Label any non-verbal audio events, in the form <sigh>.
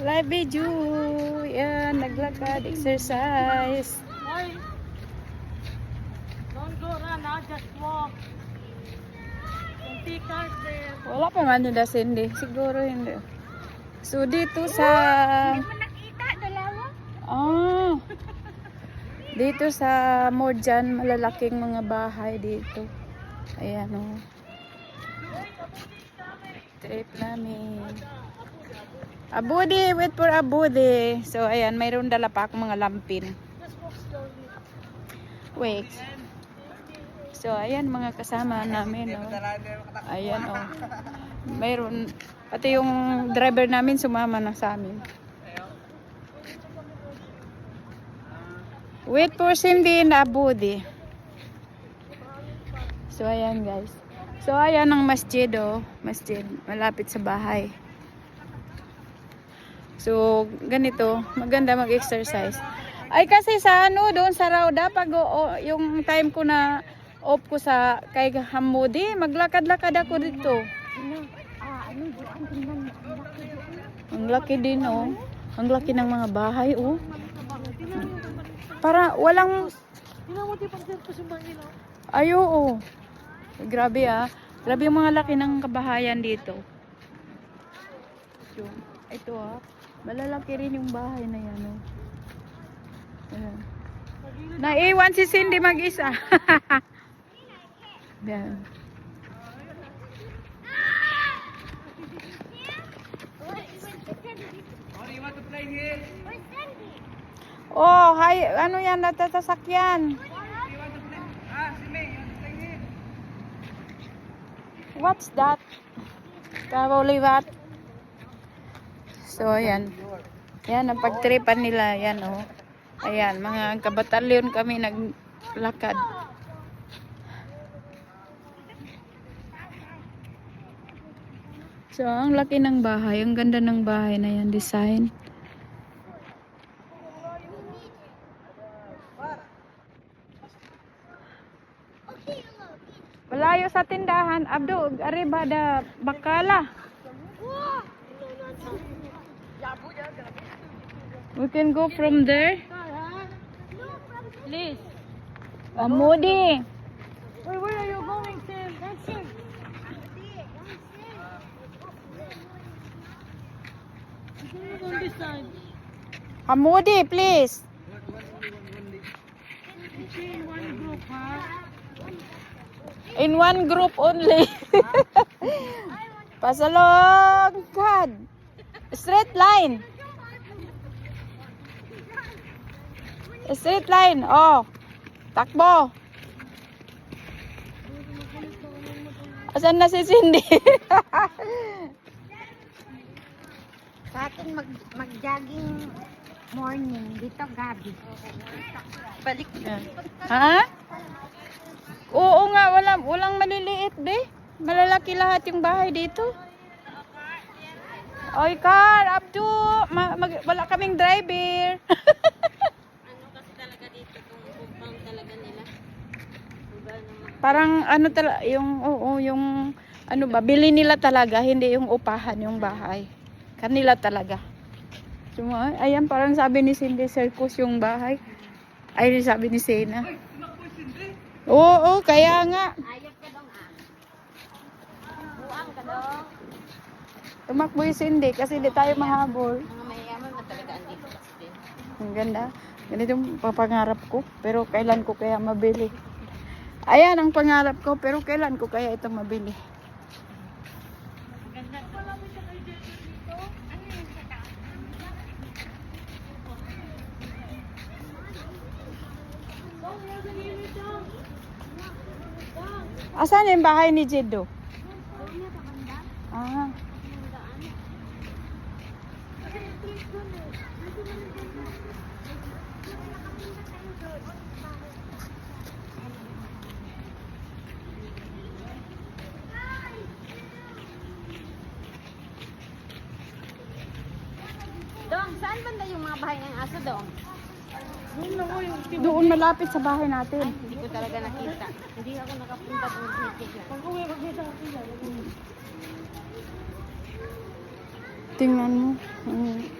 Live video. Yan, naglakad, exercise. Hoy! Don't go run, ah. Just walk. Take cars there. Wala pa man yung Cindy. Siguro hindi. So, dito sa... nakita, dalawa? Ah. <laughs> Dito sa Morjan, malalaking mga bahay dito. Ayan o. Trip namin. Abudi, wait for Abudi. So, ayan, mayroon dala pa akong mga lampin. Wait. So, ayan mga kasama namin. Oh. Ayan o. Mayroon, pati yung driver namin sumama na sa amin. Wait for Cindy na Abudi. So, ayan guys. So, ayan ang masjid oh. Masjid. Malapit sa bahay. So, ganito. Maganda mag-exercise. Ay, kasi sa ano, doon sa Rauda, pag o, yung time ko na off ko sa kay Hamudi, maglakad-lakad ako dito. Ang laki din oh. Ang laki ng mga bahay oh. Para walang Tingnan mo, di pang ko sa mga ino. Ay, oo. Grabe ah. Grabe yung mga laki ng kabahayan dito. Ito ah. Malalaki rin yung bahay na yan oh. Ayan. Naiwan si Cindy mag-isa. <laughs> Yan. Oh, hi. Ano yan? Natatasakyan. What's that? What? So, ayan. Yan, ang pagtripan nila. Yan, oh. Ayan, mga kabatalyon kami naglakad. So, ang laki ng bahay. Ang ganda ng bahay na yan, design. Malayo sa tindahan. Abdo, arriba da bakala. We can go from there. Please. Amudi. Wait, where are you going, Sam? That's. Continue on this side. Amudi, please. In one group, ha? In one group only. <laughs> Pasalong God. Straight line. Straight line. Oh. Takbo. Asan na si Cindy? <laughs> Sa atin mag mag-jogging morning dito gabi. Balik ha? Oo nga, wala, walang maliliit be. Malalaki lahat yung bahay dito. Oy, car, ma- mag- wala kaming driver. <laughs> Parang ano talaga, yung, oo, yung, ano ba, bili nila talaga, hindi yung upahan yung bahay. Kanila talaga. Suma, ayan, parang sabi ni Cindy Circus yung bahay. Ay, sabi ni Sena. Oo, oo, kaya nga. Ayop ka dong ah. Buang ka dong. Tumakbo yung Cindy kasi di tayo mahabol. Mga mayayaman na talaga andito. Ang ganda. Ganito yung papangarap ko. Pero kailan ko kaya mabili? Ayan ang pangarap ko. Pero kailan ko kaya ito mabili? Asan yung bahay ni Jeddo? Ah. Saan banda yung mga bahay ng aso dong? Doon malapit sa bahay natin. Hindi ko talaga nakita. Hindi ako nakapunta doon. Pag-uwi, pag-uwi sa akin. Tingnan mo. Ang